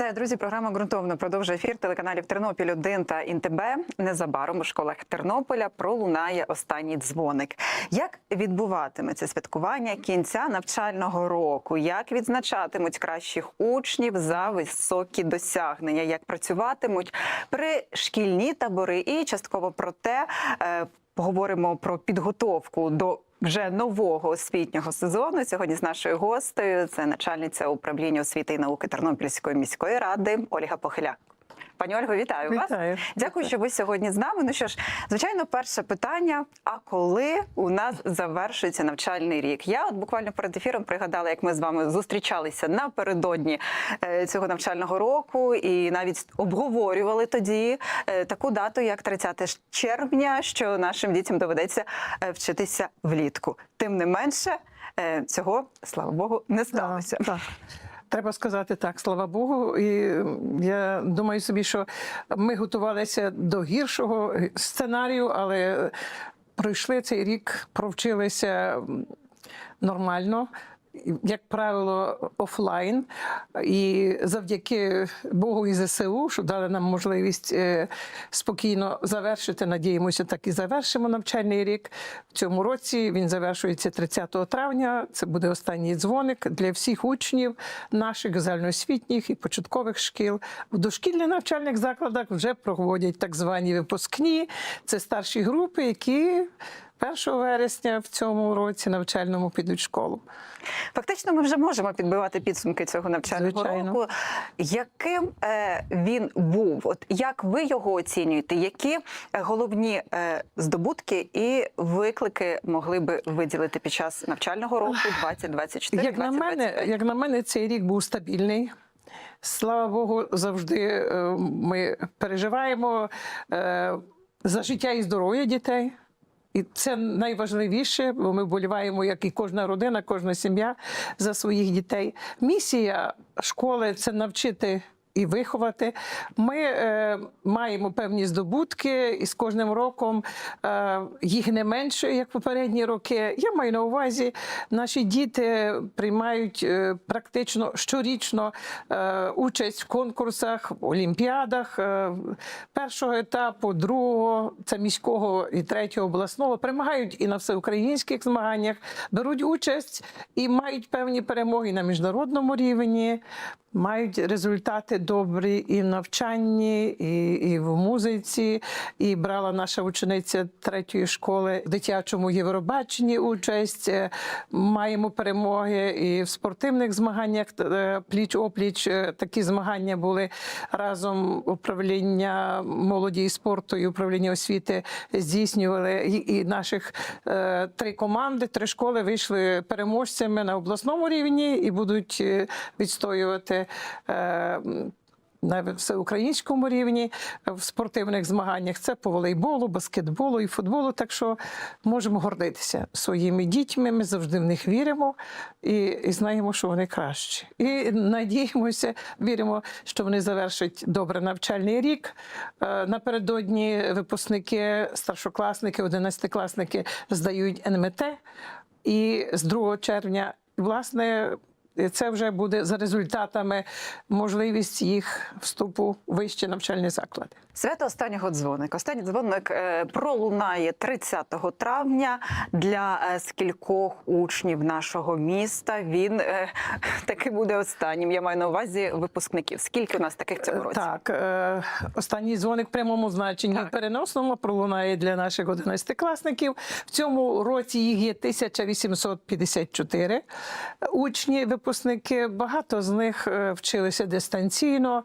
Вітаю, друзі! Програма ґрунтовно продовжує ефір телеканалів Тернопіль 1 та ІНТБ. Незабаром у школах Тернополя пролунає останній дзвоник. Як відбуватиметься святкування кінця навчального року? Як відзначатимуть кращих учнів за високі досягнення? Як працюватимуть при шкільні табори? І частково про те е, поговоримо про підготовку до вже нового освітнього сезону. Сьогодні з нашою гостею це начальниця управління освіти і науки Тернопільської міської ради Ольга Похиляк. Пані Ольго, вітаю, вас. Вітаю. Дякую, що ви сьогодні з нами. Ну що ж, звичайно, перше питання: а коли у нас завершується навчальний рік? Я от буквально перед ефіром пригадала, як ми з вами зустрічалися напередодні е, цього навчального року, і навіть обговорювали тоді е, таку дату, як 30 червня, що нашим дітям доведеться е, вчитися влітку. Тим не менше, цього слава Богу не сталося. Так, так. Треба сказати так, слава Богу. І я думаю собі, що ми готувалися до гіршого сценарію, але пройшли цей рік, провчилися нормально. Як правило, офлайн, і завдяки Богу і ЗСУ, що дали нам можливість е, спокійно завершити. Надіємося, так і завершимо навчальний рік. В цьому році він завершується 30 травня. Це буде останній дзвоник для всіх учнів наших загальноосвітніх і початкових шкіл. В дошкільних навчальних закладах вже проводять так звані випускні. Це старші групи, які 1 вересня в цьому році навчальному підуть в школу. Фактично, ми вже можемо підбивати підсумки цього навчального Звичайно. року. Яким е, він був? От як ви його оцінюєте? Які е, головні е, здобутки і виклики могли би виділити під час навчального року 2024 Як на мене, як на мене, цей рік був стабільний. Слава Богу, завжди е, ми переживаємо е, за життя і здоров'я дітей. І це найважливіше, бо ми вболіваємо, як і кожна родина, кожна сім'я за своїх дітей. Місія школи це навчити. І виховати. Ми е, маємо певні здобутки, і з кожним роком е, їх не менше, як попередні роки. Я маю на увазі, наші діти приймають е, практично щорічно е, участь в конкурсах, олімпіадах е, першого етапу, другого, це міського і третього обласного. Перемагають і на всеукраїнських змаганнях, беруть участь і мають певні перемоги на міжнародному рівні. Мають результати добрі і в навчанні, і, і в музиці. І брала наша учениця третьої школи в дитячому Євробаченні участь. Е, Маємо перемоги і в спортивних змаганнях пліч опліч. Е, Такі змагання були разом управління молоді і спорту і управління освіти здійснювали. І, наших е, три команди, три школи вийшли переможцями на обласному рівні і будуть е, відстоювати. На всеукраїнському рівні в спортивних змаганнях це по волейболу, баскетболу і футболу. Так що можемо гордитися своїми дітьми. Ми завжди в них віримо і, і знаємо, що вони кращі. І надіємося, віримо, що вони завершать добре навчальний рік. Е, Напередодні випускники, старшокласники, одинадцятикласники здають НМТ. І з 2 червня, власне, це вже буде за результатами можливість їх вступу в вищі навчальні заклади. Свято останнього дзвоника. Останній дзвоник е, пролунає 30 травня для е, скількох учнів нашого міста. Він е, таки буде останнім. Я маю на увазі випускників. Скільки у нас таких в цьому році? Так, останній дзвоник в прямому значенні Так. переносному пролунає для наших 11-класників. В цьому році їх є 1854 учні, випускники. Багато з них е, вчилися дистанційно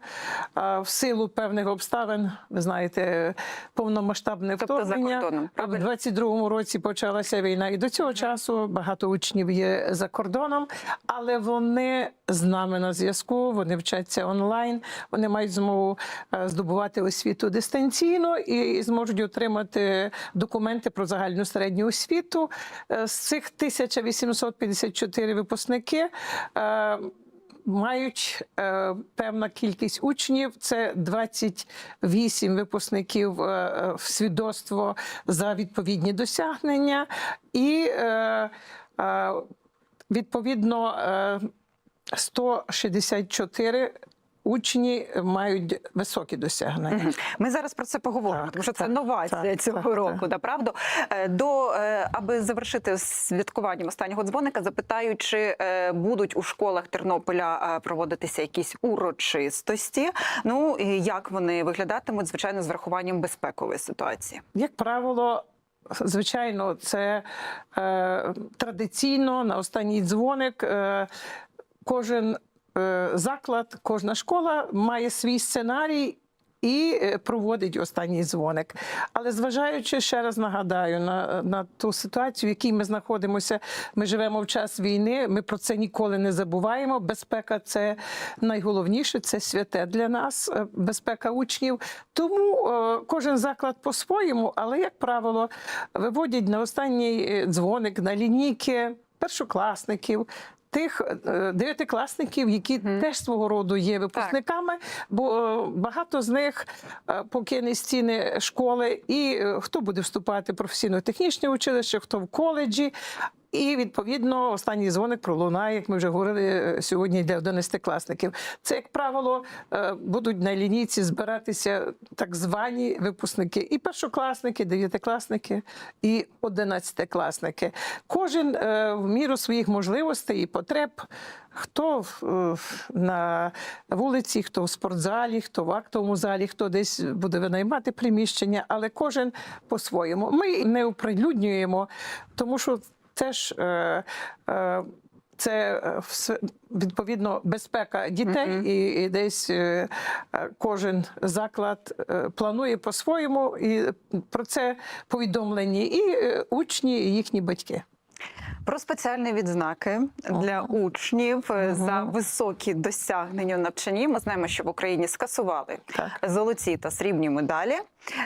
в силу певних обставин. Ви знаєте, повномасштабне Тобто вторгнення. кордоном, В правильно? 22-му році почалася війна, і до цього часу багато учнів є за кордоном, але вони з нами на зв'язку. Вони вчаться онлайн. Вони мають змогу е, здобувати освіту дистанційно і зможуть отримати документи про загальну середню освіту. Е, З цих 1854 випускники. Е, Мають е, певна кількість учнів, це 28 випускників е, е, свідоцтво за відповідні досягнення, і е, е, відповідно е, 164 учні мають високі досягнення. Ми зараз про це поговоримо, Так, тому що це так, новація так, цього так, року. так. Да, правда? Е, До е, аби завершити святкуванням останнього дзвоника, запитаю, чи е, будуть у школах Тернополя проводитися якісь урочистості. Ну і як вони виглядатимуть, звичайно, з врахуванням безпекової ситуації. Як правило, звичайно, це е, традиційно на останній дзвоник. Е, кожен заклад, кожна школа має свій сценарій. І е, проводить останній дзвоник. Але зважаючи, ще раз нагадаю, на, на ту ситуацію, в якій ми знаходимося, ми живемо в час війни, ми про це ніколи не забуваємо. Безпека це найголовніше, це святе для нас, е, безпека учнів. Тому е, кожен заклад по-своєму, але, як правило, виводять на останній е, дзвоник, на лінійки першокласників. Тих е, дев'ятикласників, які теж свого роду є випускниками, бо е, багато з них е, покине стіни школи, і хто буде вступати в професійно-технічне училище, хто в коледжі. І відповідно останній дзвоник пролунає, як ми вже говорили е, сьогодні для 11-класників. Це, як правило, е, будуть на лінійці збиратися так звані випускники, і першокласники, дев'ятикласники, і одинадцятикласники. Кожен е, в міру своїх можливостей і потреб. Хто на вулиці, хто в спортзалі, хто в актовому залі, хто десь буде винаймати приміщення, але кожен по-своєму. Ми не оприлюднюємо, тому що це ж е, е, це е, відповідно безпека дітей, Мгм. і, і десь е, е, кожен заклад е, планує по-своєму, і про це повідомлені і учні, і їхні батьки. Про спеціальні відзнаки для учнів е, за високі досягнення в навчанні. Ми знаємо, що в Україні скасували Так. золоті та срібні медалі.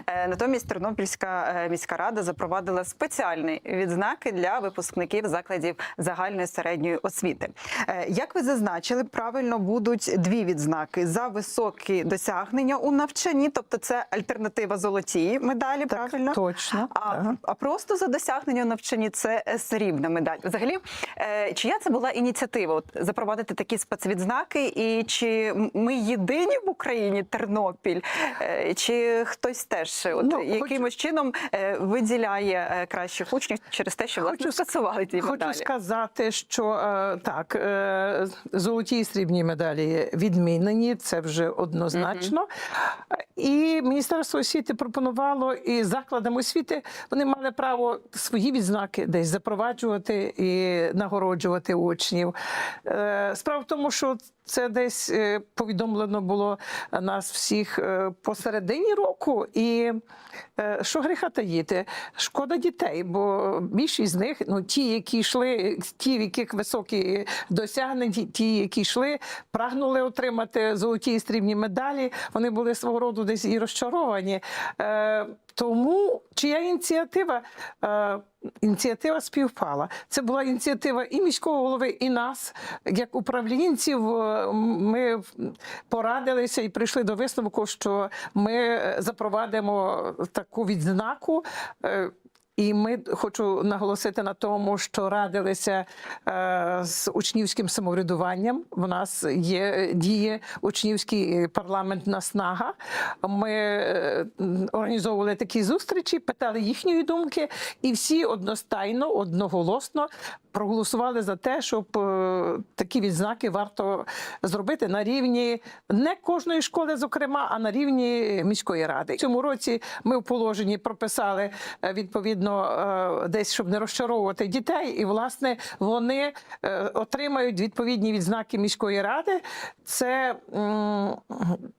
Е, Натомість Тернопільська е, міська рада запровадила спеціальні відзнаки для випускників закладів загальної середньої освіти. Як ви зазначили, правильно будуть дві відзнаки за високі досягнення у навчанні, тобто це альтернатива золотій медалі. правильно Точно. а, Ага. а просто за досягнення в навчанні це е, срібна медаль. Взагалі, е, чия це була ініціатива? От, запровадити такі спецвідзнаки, і чи ми єдині в Україні Тернопіль, е, чи хтось теж от, Ну, хочу- якимось чином е, виділяє кращих учнів через те, що власне Хочу ск- скасували ті Хочу сказати, що так, золоті і срібні медалі відмінені, це вже однозначно. І Міністерство освіти пропонувало і закладам освіти вони мали право свої відзнаки десь запроваджувати і нагороджувати учнів. Е, Справа в тому, що це десь е, повідомлено було нас всіх е, посередині року, і е, що гріха таїти, шкода дітей, бо більшість з них, ну ті, які йшли, ті, в яких високі досягнення, ті, які йшли, прагнули отримати золоті і срібні медалі. Вони були свого роду десь і розчаровані. Тому чия ініціатива? Ініціатива співпала. Це була ініціатива і міського голови, і нас, як управлінців. Е, Ми порадилися і прийшли до висновку, що ми е, запровадимо таку відзнаку. Е, І ми хочу наголосити на тому, що радилися е, з учнівським самоврядуванням. У нас є е, діє учнівський парламент наснага. Ми е, організовували такі зустрічі, питали їхньої думки, і всі одностайно, одноголосно проголосували за те, щоб е, такі відзнаки варто зробити на рівні не кожної школи, зокрема, а на рівні міської ради. В цьому році ми в положенні прописали е, відповідно е, десь, щоб не розчаровувати дітей, і власне вони е, отримають відповідні відзнаки міської ради. Це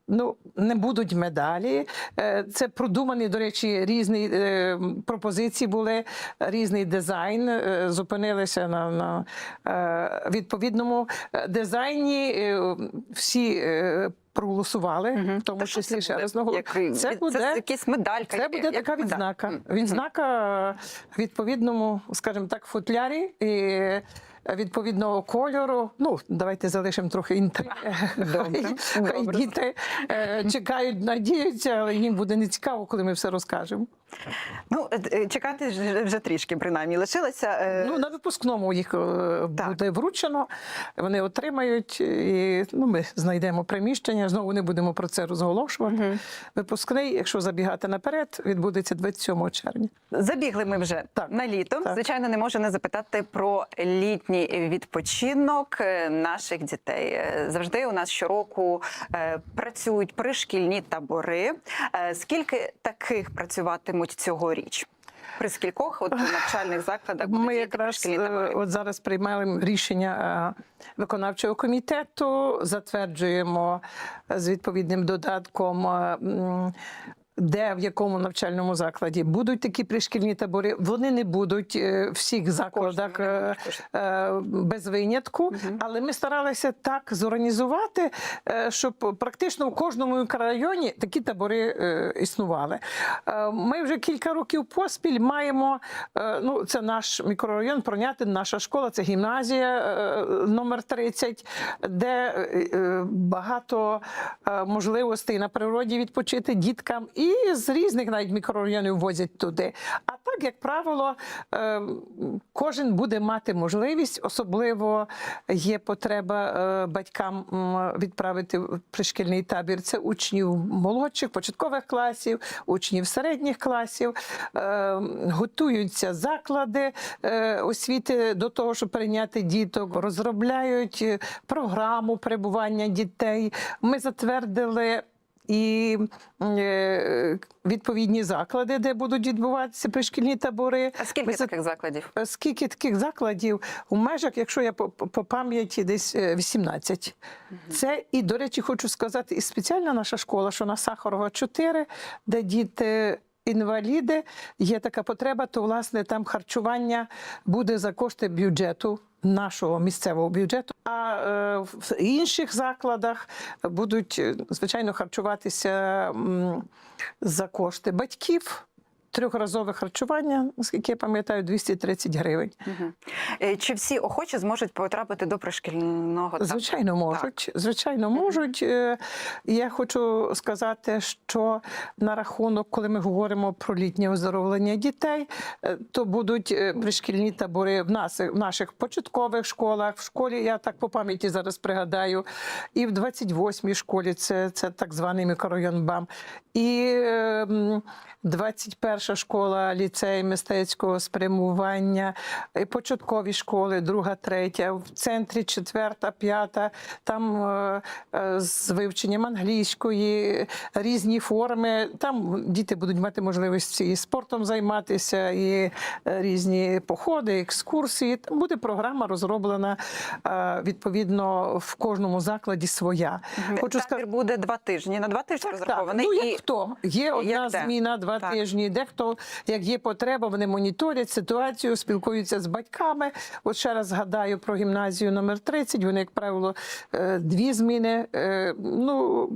ну не будуть медалі. Е, Це продумані, до речі, різні пропозиції були, різний дизайн. Зупинилися на, на відповідному дизайні. Всі проголосували, угу. в тому так, числі ще раз наголошую. Це буде це якась медалька. це буде як така медаль. відзнака. Мгм. Відзнака відповідному, скажімо так, футлярі і відповідного кольору. Ну, давайте залишимо трохи інтриги. Добре, Хай, добре. діти е, чекають, надіються, але їм буде не цікаво, коли ми все розкажемо. Ну, е, е, чекати вже трішки, принаймні, лишилося. Е, Ну, на випускному їх Так. буде вручено, вони отримають, і ну, ми знайдемо приміщення. Знову не будемо про це розголошувати. Мгм. Випускний, якщо забігати наперед, відбудеться 27 червня. Забігли ми вже Так. на літо. Так. Звичайно, не можу не запитати про літній відпочинок наших дітей. Завжди у нас щороку працюють пришкільні табори. Скільки таких працюватимуть цьогоріч? При скількох от навчальних закладах Ми якраз е, от зараз приймали рішення е, виконавчого комітету, затверджуємо з відповідним додатком. Де в якому навчальному закладі будуть такі пришкільні табори? Вони не будуть е, в всіх закладах е, е, без винятку, але ми старалися так зорганізувати, щоб практично в кожному мікрорайоні такі табори існували. Ми вже кілька років поспіль маємо. Ну, це наш мікрорайон, Пронятин, наша школа, це гімназія номер 30, де багато можливостей на природі відпочити діткам, і з різних навіть мікрорайонів возять туди. А так, як правило, е, кожен буде мати можливість, особливо є потреба е, батькам відправити в пришкільний табір. Це учнів молодших, початкових класів, учнів середніх класів. Е, Готуються заклади е, освіти до того, щоб прийняти діток, розробляють е, програму перебування дітей. Ми затвердили. І е, відповідні заклади, де будуть відбуватися пришкільні табори. А скільки Ми таких закладів? Е, Скільки таких закладів у межах, якщо я по, по пам'яті десь е, 18. Це і, до речі, хочу сказати, і спеціальна наша школа, що на Сахарова 4, де діти. Інваліди, є така потреба, то власне там харчування буде за кошти бюджету нашого місцевого бюджету. А е, в інших закладах будуть е, звичайно харчуватися за кошти батьків трьохразове харчування, наскільки я пам'ятаю, 230 гривень. Угу. Чи всі охочі зможуть потрапити до пришкільного? Звичайно, можуть. Так. Звичайно, можуть. Е, я хочу сказати, що на рахунок, коли ми говоримо про літнє оздоровлення дітей, е, то будуть пришкільні табори в нас в наших початкових школах. В школі я так по пам'яті зараз пригадаю, і в 28-й школі це це так званий мікрорайон БАМ, і ем, 21 перша школа, ліцей мистецького спрямування, початкові школи, друга, третя, в центрі четверта, п'ята, там е, е, з вивченням англійської, різні форми. Там діти будуть мати можливість і спортом займатися, і е, різні походи, екскурсії. Там буде програма розроблена відповідно в кожному закладі своя. Хочу сказати, буде два тижні. На два тижні розрахований. Ну, як і... хто? Є одна як зміна, два так. тижні, де Дехто, як є потреба, вони моніторять ситуацію, спілкуються з батьками. От ще раз згадаю про гімназію номер 30. Вони, як правило, е, дві зміни. Е, Ну,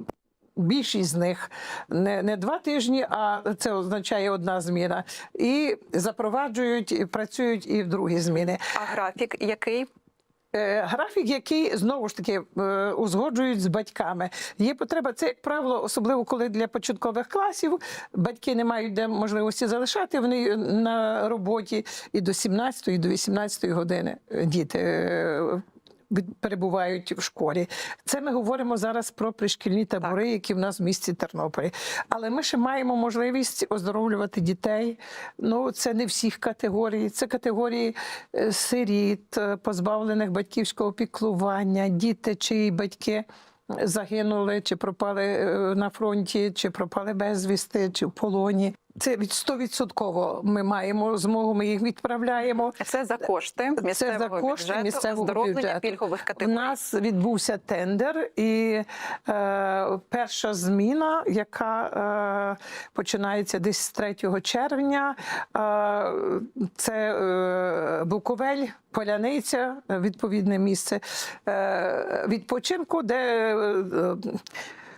Більшість з них не, не два тижні, а це означає одна зміна. І запроваджують, працюють і в другі зміни. а графік який? Е, Графік, який знову ж таки е, узгоджують з батьками. Є потреба, це як правило, особливо коли для початкових класів батьки не мають де можливості залишати. Вони на роботі і до 17, і до 18 години е, діти. Перебувають в школі. Це ми говоримо зараз про пришкільні табори, які в нас в місті Тернополі. Але ми ще маємо можливість оздоровлювати дітей. Ну, це не всіх категорій. Це категорії е, сиріт, е, позбавлених батьківського піклування, діти, чиї батьки. Загинули, чи пропали е, на фронті, чи пропали безвісти, чи в полоні. Це від 100% ми маємо змогу, ми їх відправляємо. Це за кошти Це за кошти бюджету, місцевого бюджету. пільгових У нас відбувся тендер, і е, перша зміна, яка е, починається десь з 3 червня, е, це е, Буковель. Поляниця, відповідне місце е, відпочинку, де е, е,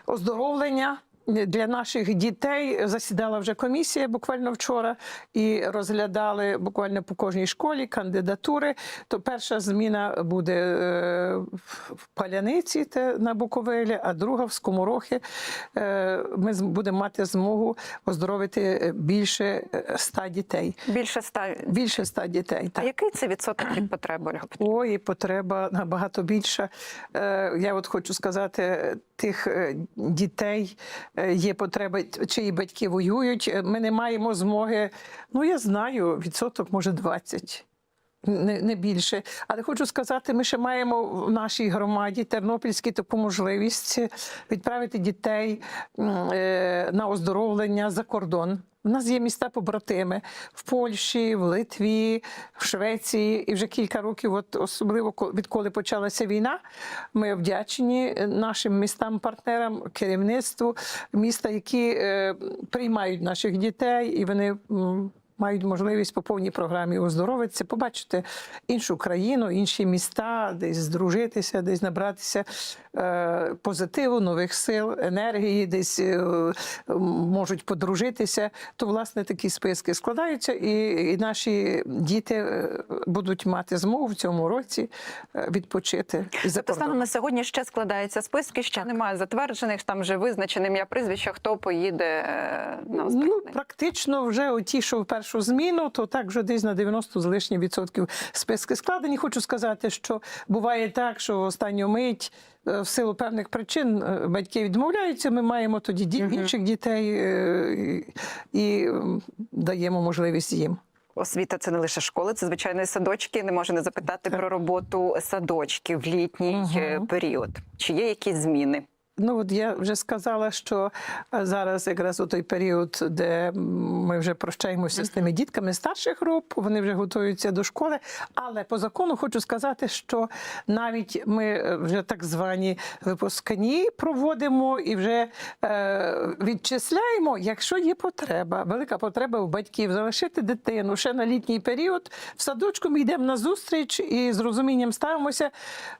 оздоровлення для наших дітей засідала вже комісія буквально вчора і розглядали буквально по кожній школі кандидатури. То перша зміна буде е, в Паляниці те, на Буковелі, а друга в Скоморохи. Е, Ми будемо мати змогу оздоровити більше е, ста дітей. Більше ста. Більше ста дітей. А який це відсоток від потреби, Ольга Ой, потреба набагато більша. Я от хочу сказати, тих дітей є потреба, чиї батьки воюють. Е, Ми не маємо змоги. Ну я знаю, відсоток може 20. Не, не більше, але хочу сказати, ми ще маємо в нашій громаді Тернопільській таку можливість відправити дітей е, на оздоровлення за кордон. У нас є міста побратими в Польщі, в Литві, в Швеції. І вже кілька років, от особливо ко- відколи почалася війна, ми вдячні нашим містам-партнерам, керівництву міста, які е, приймають наших дітей, і вони. Мають можливість по повній програмі оздоровитися, побачити іншу країну, інші міста, десь здружитися, десь набратися е, позитиву, нових сил, енергії, десь е, можуть подружитися. То, власне, такі списки складаються, і, і наші діти е, будуть мати змогу в цьому році відпочити. За Тобто станом на сьогодні ще складаються списки, ще немає затверджених, там вже визначене ім'я прізвища, хто поїде на Ну, практично вже оті, що в першу зміну, то так вже десь на 90 з лишнім відсотків списки складені. Хочу сказати, що буває так, що в останню мить. е, В силу певних причин е, батьки відмовляються. Ми маємо тоді ді- інших дітей е, і, і даємо можливість їм. Освіта це не лише школи, це звичайно і садочки. Не можу не запитати Так. про роботу садочків в літній е, період. Чи є якісь зміни? Ну от я вже сказала, що е, зараз якраз у той період, де ми вже прощаємося з тими дітками старших груп, вони вже готуються до школи. Але по закону хочу сказати, що навіть ми е, вже так звані випускні проводимо і вже е, відчисляємо, якщо є потреба, велика потреба у батьків залишити дитину ще на літній період. В садочку ми йдемо на зустріч і з розумінням ставимося.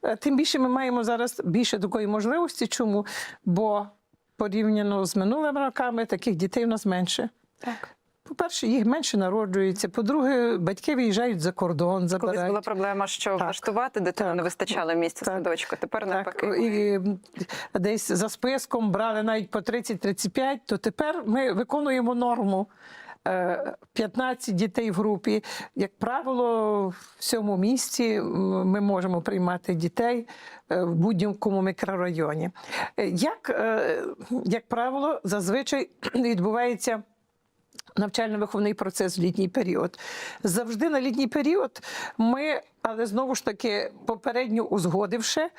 Е, Тим більше ми маємо зараз більше такої можливості. Чому? Бо порівняно з минулими роками таких дітей у нас менше. Так. По-перше, їх менше народжується. По-друге, батьки виїжджають за кордон, Колись забирають. була проблема, що Так. влаштувати дитину Так. не вистачало місця в Так. садочку. Тепер навпаки. І десь за списком брали навіть по 30-35, то тепер ми виконуємо норму. Е, 15 дітей в групі. Як правило, в цьому місті ми можемо приймати дітей е, в будь-якому мікрорайоні. Е, Як, е, як правило, зазвичай відбувається навчально-виховний процес в літній період. Завжди на літній період ми, але знову ж таки, попередньо узгодивши.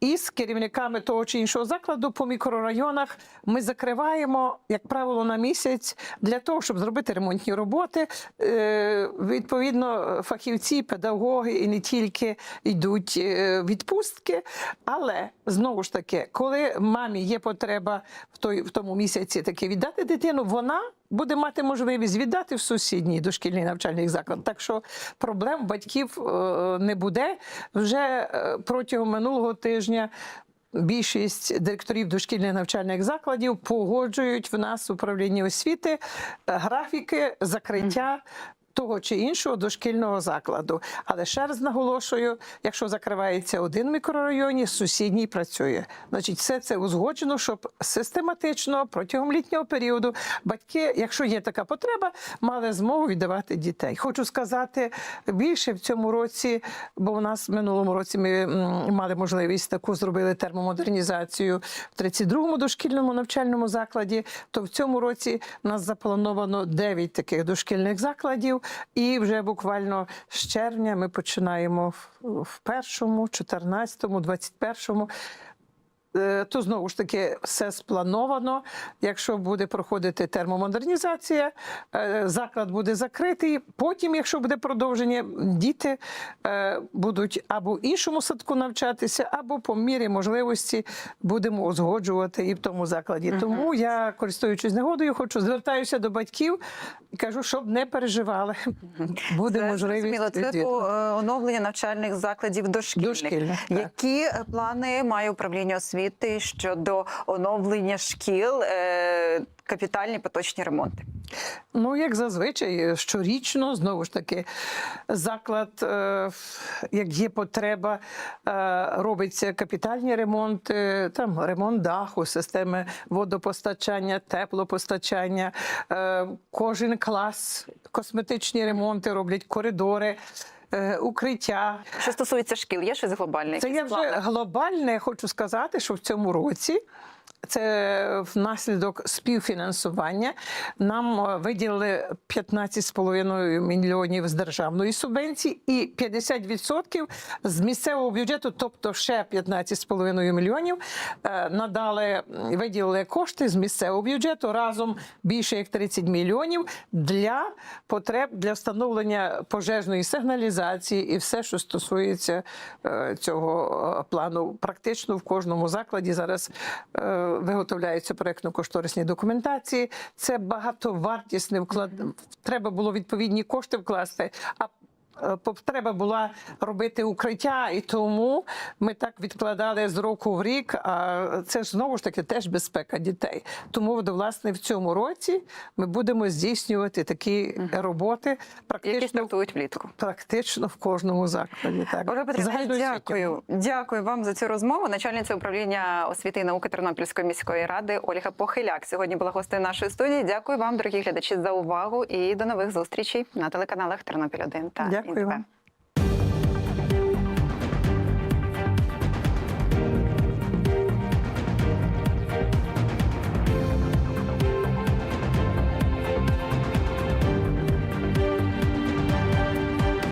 Із керівниками того чи іншого закладу по мікрорайонах ми закриваємо, як правило, на місяць для того, щоб зробити ремонтні роботи. Е, Відповідно, фахівці, педагоги і не тільки йдуть е, відпустки. Але знову ж таки, коли мамі є потреба в той в тому місяці таки віддати дитину, вона буде мати можливість віддати в сусідній дошкільний навчальний заклад. Так що проблем батьків е, не буде. Вже е, протягом минулого тижня. Більшість директорів дошкільних навчальних закладів погоджують в нас управлінні освіти е, графіки закриття того чи іншого дошкільного закладу. Але ще раз наголошую: якщо закривається один в мікрорайоні, сусідній працює. Значить, все це узгоджено, щоб систематично протягом літнього періоду батьки, якщо є така потреба, мали змогу віддавати дітей. Хочу сказати більше в цьому році, бо у нас в минулому році ми мали можливість таку зробили термомодернізацію в 32-му дошкільному навчальному закладі. То в цьому році у нас заплановано 9 таких дошкільних закладів, і вже буквально з червня ми починаємо в- першому, 14-му, 21-му. Е, То знову ж таки все сплановано. Якщо буде проходити термомодернізація, е, заклад буде закритий. Потім, якщо буде продовження, діти е, будуть або в іншому садку навчатися, або по мірі можливості будемо узгоджувати і в тому закладі. Тому я, користуючись нагодою, хочу звертаюся до батьків і кажу, щоб не переживали. Буде Це можливість. Це по оновлення навчальних закладів дошкільних. Дошкільних. Які плани має управління освіти робити щодо оновлення шкіл, е, капітальні поточні ремонти? Ну, як зазвичай, щорічно, знову ж таки, заклад, е, як є потреба, е, робиться капітальні ремонти, там ремонт даху, системи водопостачання, теплопостачання. Кожен клас косметичні ремонти роблять, коридори. Е, Укриття Що стосується шкіл, є щось глобальне? це я вже глобальне хочу сказати, що в цьому році. Це внаслідок співфінансування. Нам е, виділили 15,5 мільйонів з державної субвенції і 50% з місцевого бюджету, тобто ще 15,5 мільйонів, е, надали виділили кошти з місцевого бюджету разом більше як 30 мільйонів для потреб для встановлення пожежної сигналізації і все, що стосується е, цього плану. Практично в кожному закладі зараз виготовляються проектно-кошторисні документації. Це багатовартісне вклад. Треба було відповідні кошти вкласти. А Потреба була робити укриття, і тому ми так відкладали з року в рік. А це ж знову ж таки теж безпека дітей. Тому, власне, в цьому році ми будемо здійснювати такі роботи практично, стартують влітку. практично в кожному закладі. Так Ольга Петрівна, дякую. Дякую вам за цю розмову. Начальниця управління освіти і науки Тернопільської міської ради Ольга Похиляк сьогодні була гостею нашої студії. Дякую вам, дорогі глядачі, за увагу і до нових зустрічей на телеканалах Тернопіль 1 та Дякую ІНТВ. вам.